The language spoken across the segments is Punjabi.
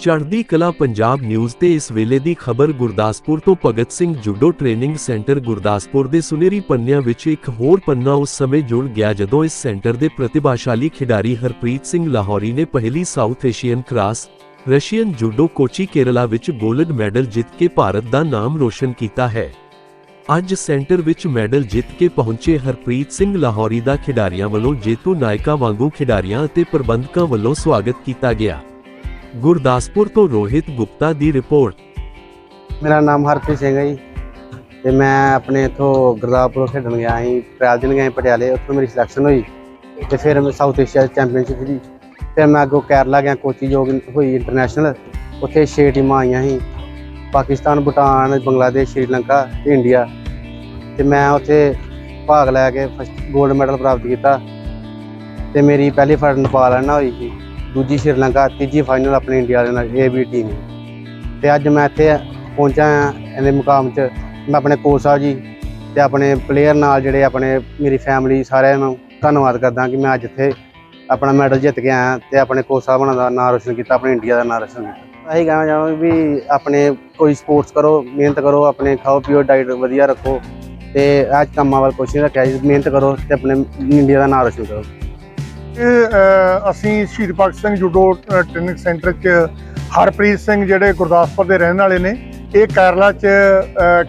ਚੜ੍ਹਦੀ ਕਲਾ ਪੰਜਾਬ ਨਿਊਜ਼ ਤੇ ਇਸ ਵੇਲੇ ਦੀ ਖਬਰ ਗੁਰਦਾਸਪੁਰ ਤੋਂ Bhagat Singh judo training centre Gurdaspur ਦੇ ਸੁਨਹਿਰੀ ਪੰਨਿਆਂ ਵਿੱਚ ਇੱਕ ਹੋਰ ਪੰਨਾ ਉਸ ਸਮੇਂ ਜੁੜ ਗਿਆ ਜਦੋਂ ਇਸ ਸੈਂਟਰ ਦੇ ਪ੍ਰਤਿਭਾਸ਼ਾਲੀ ਖਿਡਾਰੀ ਹਰਪ੍ਰੀਤ ਸਿੰਘ ਲਾਹੌਰੀ ਨੇ ਪਹਿਲੀ South Asian cross Russian judo Kochi Kerala ਵਿੱਚ ਗੋਲਡ ਮੈਡਲ ਜਿੱਤ ਕੇ ਭਾਰਤ ਦਾ ਨਾਮ ਰੋਸ਼ਨ ਕੀਤਾ ਹੈ। ਅੱਜ ਸੈਂਟਰ ਵਿੱਚ ਮੈਡਲ ਜਿੱਤ ਕੇ ਪਹੁੰਚੇ ਹਰਪ੍ਰੀਤ ਸਿੰਘ ਲਾਹੌਰੀ ਦਾ ਖਿਡਾਰੀਆਂ ਵੱਲੋਂ ਜੇਤੂ ਨਾਇਕਾਂ ਵਾਂਗੂ ਖਿਡਾਰੀਆਂ ਅਤੇ ਪ੍ਰਬੰਧਕਾਂ ਵੱਲੋਂ ਸਵਾਗਤ ਕੀਤਾ ਗਿਆ। ਗੁਰਦਾਸਪੁਰ ਤੋਂ ਰੋਹਿਤ ਗੁਪਤਾ ਦੀ ਰਿਪੋਰਟ। ਮੇਰਾ ਨਾਮ ਹਰਪ੍ਰੀਤ ਸਿੰਘ ਹੈ ਜੀ ਤੇ ਮੈਂ ਆਪਣੇ ਇਥੋਂ ਗੁਰਦਾਸਪੁਰ ਖੇਡਣ ਗਿਆ ਸੀ, ਟ੍ਰਾਇਲ ਦਿਨ ਗਿਆ ਸੀ ਪਟਿਆਲੇ, ਉੱਥੋਂ ਮੇਰੀ ਸਿਲੈਕਸ਼ਨ ਹੋਈ ਤੇ ਫਿਰ ਮੈਂ ਸਾਊਥ ਏਸ਼ੀਆ ਚੈਂਪੀਅਨਸ਼ਿਪ ਦੀ। ਫਿਰ ਮੈਂ ਅੱਗੋਂ ਕੇਰਲਾ ਗਿਆ, ਕੋਚੀ ਜੋ ਹੋਈ ਇੰਟਰਨੈਸ਼ਨਲ ਉੱਥੇ 6 ਟੀਮਾਂ ਆਈਆਂ ਸੀ, ਪਾਕਿਸਤਾਨ, ਭੂਟਾਨ, ਬੰਗਲਾਦੇਸ਼, ਸ਼੍ਰੀਲੰਕਾ ਤੇ ਇੰਡੀਆ ਤੇ ਮੈਂ ਉੱਥੇ ਭਾਗ ਲੈ ਕੇ ਫਸਟ 골ਡ ਮੈਡਲ ਪ੍ਰਾਪਤ ਕੀਤਾ ਤੇ ਮੇਰੀ ਪਹਿਲੀ ਫਾਈਟ ਨੇਪਾਲ ਨਾਲ ਹੋਈ ਸੀ। ਦੂਜੀ ਸ਼੍ਰੀਲੰਕਾ, ਤੀਜੀ ਫਾਈਨਲ ਆਪਣੇ ਇੰਡੀਆ ਦੇ ਨਾਲ ਏ ਵੀ ਟੀਮ ਤੇ ਅੱਜ ਮੈਂ ਇੱਥੇ ਪਹੁੰਚਾ ਇਹਦੇ ਮੁਕਾਮ 'ਚ। ਮੈਂ ਆਪਣੇ ਕੋਚ ਸਾਹਿਬ ਜੀ ਤੇ ਆਪਣੇ ਪਲੇਅਰ ਨਾਲ ਜਿਹੜੇ ਆਪਣੇ ਮੇਰੀ ਫੈਮਿਲੀ ਸਾਰਿਆਂ ਨੂੰ ਧੰਨਵਾਦ ਕਰਦਾ ਕਿ ਮੈਂ ਅੱਜ ਇੱਥੇ ਆਪਣਾ ਮੈਡਲ ਜਿੱਤ ਕੇ ਆਇਆ ਤੇ ਆਪਣੇ ਕੋਚ ਸਾਹਿਬਾਂ ਦਾ ਨਾਮ ਰੋਸ਼ਨ ਕੀਤਾ, ਆਪਣੇ ਇੰਡੀਆ ਦਾ ਨਾਮ ਰੋਸ਼ਨ ਕੀਤਾ। ਅਸੀਂ ਕਹਿਣਾ ਚਾਹਾਂਗੇ ਵੀ ਆਪਣੇ ਕੋਈ ਸਪੋਰਟਸ ਕਰੋ, ਮਿਹਨਤ ਕਰੋ, ਆਪਣੇ ਖਾਓ, ਪੀਓ ਡਾਈਟ ਵਧੀਆ ਰੱਖੋ ਤੇ ਅੱਜ ਕੰਮਾਂ ਵੱਲ ਕੁਛ ਨਹੀਂ ਰੱਖਿਆ ਮਿਹਨਤ ਕਰੋ ਤੇ ਆਪਣੇ ਇੰਡੀਆ ਦਾ ਨਾਮ ਰੋਸ਼ਨ ਕਰੋ। ਅਸੀਂ Shaheed Bhagat Singh judo training centre 'ਚ ਹਰਪ੍ਰੀਤ ਸਿੰਘ ਜਿਹੜੇ ਗੁਰਦਾਸਪੁਰ ਦੇ ਰਹਿਣ ਵਾਲੇ ਨੇ, ਇਹ ਕੇਰਲਾ 'ਚ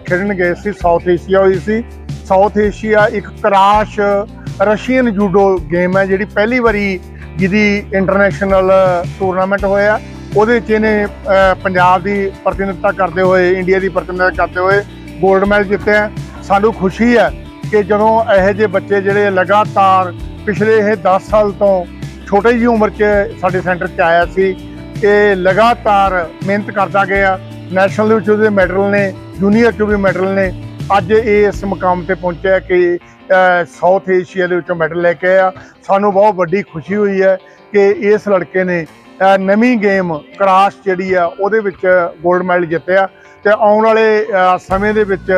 ਖੇਡਣ ਗਏ ਸੀ ਸਾਊਥ ਏਸ਼ੀਆ ਹੋਈ ਸੀ। ਸਾਊਥ ਏਸ਼ੀਆ ਇੱਕ ਕਰਾਸ਼ ਰਸ਼ੀਅਨ ਜੂਡੋ ਗੇਮ ਹੈ, ਜਿਹੜੀ ਪਹਿਲੀ ਵਾਰੀ ਜਿਹਦੀ ਇੰਟਰਨੈਸ਼ਨਲ ਟੂਰਨਾਮੈਂਟ ਹੋਇਆ। ਉਹਦੇ 'ਚ ਇਹਨੇ ਪੰਜਾਬ ਦੀ ਪ੍ਰਤੀਨਿਧਤਾ ਕਰਦੇ ਹੋਏ ਇੰਡੀਆ ਦੀ ਪ੍ਰਤੀਨਿਧਤਾ ਕਰਦੇ ਹੋਏ 골ਡ ਮੈਡਲ ਜਿੱਤਿਆ। ਸਾਨੂੰ ਖੁਸ਼ੀ ਹੈ ਕਿ ਜਦੋਂ ਇਹੋ ਜਿਹੇ ਬੱਚੇ ਜਿਹੜੇ ਲਗਾਤਾਰ ਪਿਛਲੇ ਇਹ 10 ਸਾਲ ਤੋਂ ਛੋਟੀ ਜਿਹੀ ਉਮਰ 'ਚ ਸਾਡੇ ਸੈਂਟਰ 'ਚ ਆਇਆ ਸੀ ਇਹ ਲਗਾਤਾਰ ਮਿਹਨਤ ਕਰਦਾ ਗਿਆ। ਨੈਸ਼ਨਲ ਦੇ ਵਿੱਚ ਉਹਦੇ ਮੈਡਲ ਨੇ, ਜੂਨੀਅਰ 'ਚ ਵੀ ਮੈਡਲ ਨੇ। ਅੱਜ ਇਹ ਇਸ ਮੁਕਾਮ ਤੇ ਪਹੁੰਚਿਆ ਕਿ ਸਾਊਥ ਏਸ਼ੀਆ ਦੇ ਵਿੱਚੋਂ ਮੈਡਲ ਲੈ ਕੇ ਆਇਆ। ਸਾਨੂੰ ਬਹੁਤ ਵੱਡੀ ਖੁਸ਼ੀ ਹੋਈ ਹੈ ਕਿ ਇਸ ਲੜਕੇ ਨੇ ਨਵੀਂ ਗੇਮ ਕਰਾਸ਼ ਜਿਹੜੀ ਆ, ਉਹਦੇ ਵਿੱਚ 골ਡ ਮੈਡਲ ਜਿੱਤਿਆ। ਤੇ ਆਉਣ ਵਾਲੇ ਸਮੇਂ ਦੇ ਵਿੱਚ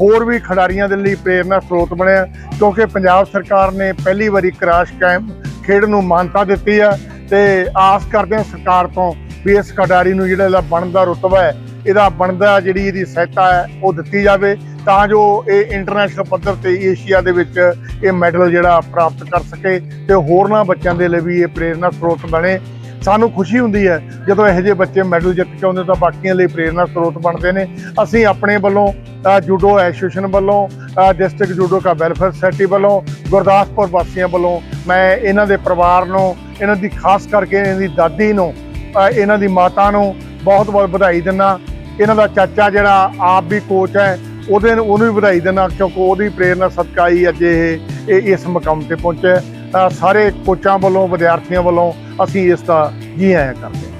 ਹੋਰ ਵੀ ਖਿਡਾਰੀਆਂ ਦੇ ਲਈ ਪ੍ਰੇਰਨਾ ਸਰੋਤ ਬਣਿਆ ਕਿਉਂਕਿ ਪੰਜਾਬ ਸਰਕਾਰ ਨੇ ਪਹਿਲੀ ਵਾਰੀ ਕਰਾਸ਼ ਕੈਂਪ ਖੇਡ ਨੂੰ ਮਾਨਤਾ ਦਿੱਤੀ ਆ ਤੇ ਆਸ ਕਰਦੇ ਹਾਂ ਸਰਕਾਰ ਤੋਂ ਵੀ ਇਸ ਖਿਡਾਰੀ ਨੂੰ ਜਿਹੜਾ ਇਹਦਾ ਬਣਦਾ ਰੁਤਬਾ ਹੈ, ਇਹਦਾ ਬਣਦਾ ਜਿਹੜੀ ਇਹਦੀ ਸਹਾਇਤਾ ਹੈ, ਉਹ ਦਿੱਤੀ ਜਾਵੇ ਤਾਂ ਜੋ ਇਹ ਇੰਟਰਨੈਸ਼ਨਲ ਪੱਧਰ ਤੇ ਏਸ਼ੀਆ ਦੇ ਵਿੱਚ ਇਹ ਮੈਡਲ ਜਿਹੜਾ ਪ੍ਰਾਪਤ ਕਰ ਸਕੇ ਤੇ ਹੋਰਨਾਂ ਬੱਚਿਆਂ ਦੇ ਲਈ ਵੀ ਇਹ ਪ੍ਰੇਰਨਾ ਸਰੋਤ ਬਣੇ। ਸਾਨੂੰ ਖੁਸ਼ੀ ਹੁੰਦੀ ਹੈ ਜਦੋਂ ਇਹੋ ਜਿਹੇ ਬੱਚੇ ਮੈਡਲ ਜਿੱਤ ਕੇ ਆਉਂਦੇ ਤਾਂ ਬਾਕੀਆਂ ਲਈ ਪ੍ਰੇਰਨਾ ਸਰੋਤ ਬਣਦੇ ਨੇ। ਅਸੀਂ ਆਪਣੇ ਵੱਲੋਂ ਜੂਡੋ ਐਸੋਸੀਏਸ਼ਨ ਵੱਲੋਂ ਡਿਸਟ੍ਰਿਕਟ ਜੂਡੋ ਕਾ ਵੈਲਫੇਅਰ ਸੋਸਾਇਟੀ ਵੱਲੋਂ, ਗੁਰਦਾਸਪੁਰ ਵਾਸੀਆਂ ਵੱਲੋਂ, ਮੈਂ ਇਹਨਾਂ ਦੇ ਪਰਿਵਾਰ ਨੂੰ, ਇਹਨਾਂ ਦੀ ਖਾਸ ਕਰਕੇ ਇਹਨਾਂ ਦੀ ਦਾਦੀ ਨੂੰ ਇਹਨਾਂ ਦੀ ਮਾਤਾ ਨੂੰ ਬਹੁਤ ਬਹੁਤ ਵਧਾਈ ਦਿੰਦਾ ਇਹਨਾਂ ਦਾ ਚਾਚਾ ਜਿਹੜਾ ਆਪ ਵੀ ਕੋਚ ਹੈ, ਉਹਦੇ ਨੂੰ, ਉਹਨੂੰ ਵੀ ਵਧਾਈ ਦਿੰਦਾ ਕਿਉਂਕਿ ਉਹਦੀ ਪ੍ਰੇਰਨਾ ਸਦਕਾ ਹੀ ਅੱਜ ਇਹ ਇਹ ਇਸ ਮੁਕਾਮ ਤੇ ਪਹੁੰਚਿਆ। ਸਾਰੇ ਕੋਚਾਂ ਵੱਲੋਂ, ਵਿਦਿਆਰਥੀਆਂ ਵੱਲੋਂ ਅਸੀਂ ਇਸ ਦਾ ਜੀ ਆਇਆਂ ਕਰਦੇ ਹਾਂ।